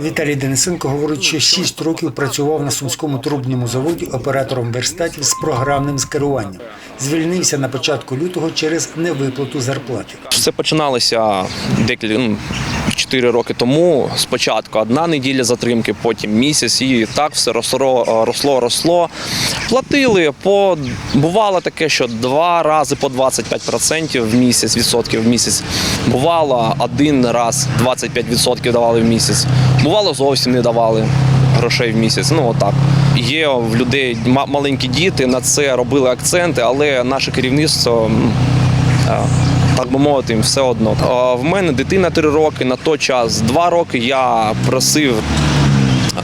Віталій Денисенко говорить, що 6 років працював на сумському трубному заводі оператором верстатів з програмним скеруванням. Звільнився на початку лютого через невиплату зарплати. Все починалося декілька ну, 4 роки тому. Спочатку одна неділя затримки, потім місяць, і так все росло, росло, росло. Платили по бувало таке, що два рази по 25% в місяць, відсотків в місяць. Бувало один раз 25% давали в місяць. Бувало зовсім не давали грошей в місяць. Ну отак. Є в людей маленькі діти, на це робили акценти, але наше керівництво. Так би мовити, їм все одно. А В мене дитина 3 роки, на той час 2 роки я просив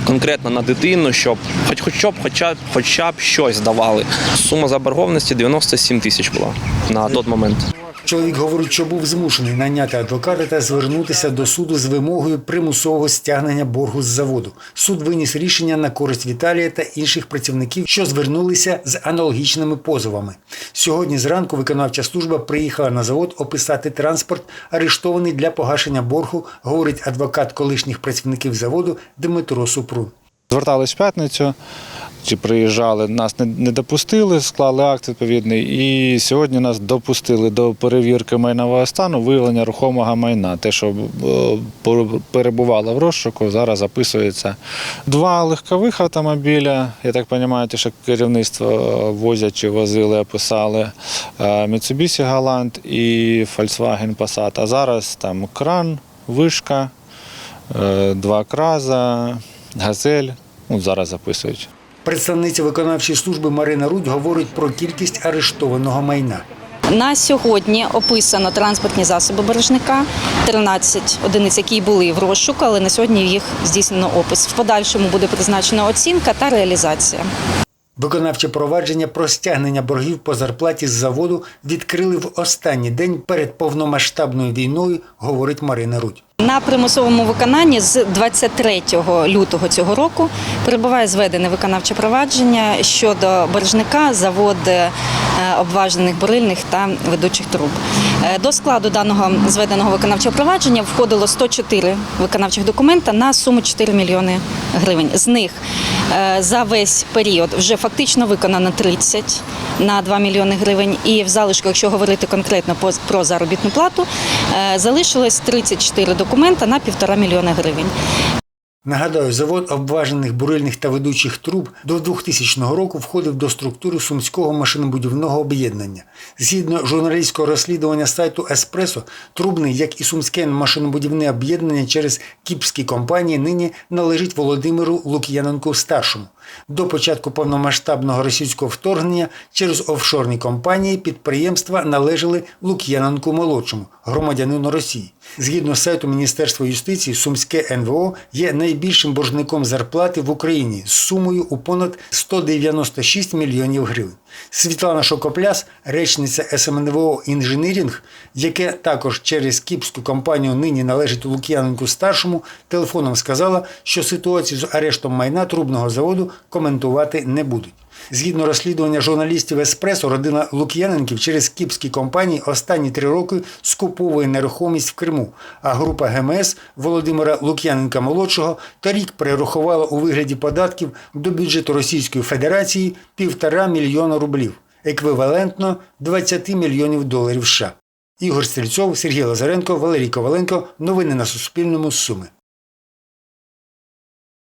конкретно на дитину, щоб хоч хоча б, хоча, хоча б щось давали. Сума заборгованості 97 тисяч була на той момент. Чоловік говорить, що був змушений наняти адвоката та звернутися до суду з вимогою примусового стягнення боргу з заводу. Суд виніс рішення на користь Віталія та інших працівників, що звернулися з аналогічними позовами. Сьогодні зранку виконавча служба приїхала на завод описати транспорт, арештований для погашення боргу, говорить адвокат колишніх працівників заводу Дмитро Супрун. Звертались в п'ятницю, чи приїжджали, нас не, не допустили, склали акт відповідний. І сьогодні нас допустили до перевірки майнового стану, виявлення рухомого майна. Те, що е, перебувало в розшуку, зараз записується. Два легкових автомобіля. Я так розумію, що керівництво е, возять чи возили, описали е, Mitsubishi Galant і Volkswagen Passat. А зараз там кран, вишка, два краза, газель. Ну, зараз записують. Представниця виконавчої служби Марина Рудь говорить про кількість арештованого майна. На сьогодні описано транспортні засоби бережника, 13 одиниць, які були в розшуку, але на сьогодні їх здійснено опис. В подальшому буде призначена оцінка та реалізація. Виконавче провадження про стягнення боргів по зарплаті з заводу відкрили в останній день перед повномасштабною війною, говорить Марина Рудь. На примусовому виконанні з 23 лютого цього року перебуває зведене виконавче провадження щодо боржника завод е, обважених бурильних та ведучих труб. Е, До складу даного зведеного виконавчого провадження входило 104 виконавчих документа на суму 4 мільйони гривень. З них за весь період вже фактично виконано 30 на 2 мільйони гривень. І в залишку, якщо говорити конкретно про заробітну плату, е, залишилось 34 документа на 1,5 мільйона гривень. Нагадаю, завод обважених бурильних та ведучих труб до 2000 року входив до структури сумського машинобудівного об'єднання. Згідно журналістського розслідування сайту Еспресо, трубний, як і сумське машинобудівне об'єднання через кіпські компанії, нині належить Володимиру Лук'яненку старшому. До початку повномасштабного російського вторгнення через офшорні компанії підприємства належали Лук'яненку молодшому, громадянину Росії. Згідно сайту Міністерства юстиції, Сумське НВО є найбільшим боржником зарплати в Україні з сумою у понад 196 мільйонів гривень. Світлана Шокопляс, речниця СМНВО Інженерінг, яке також через кіпську компанію нині належить Лук'яненку старшому, телефоном сказала, що ситуацію з арештом майна трубного заводу коментувати не будуть. Згідно розслідування журналістів Еспресо, родина Лук'яненків через кіпські компанії останні три роки скуповує нерухомість в Криму. А група ГМС Володимира Лук'яненка молодшого торік перерахувала у вигляді податків до бюджету Російської Федерації півтора мільйона рублів, еквівалентно 20 мільйонів доларів США. Ігор Стрільцов, Сергій Лазаренко, Валерій Коваленко. Новини на Суспільному. Суми.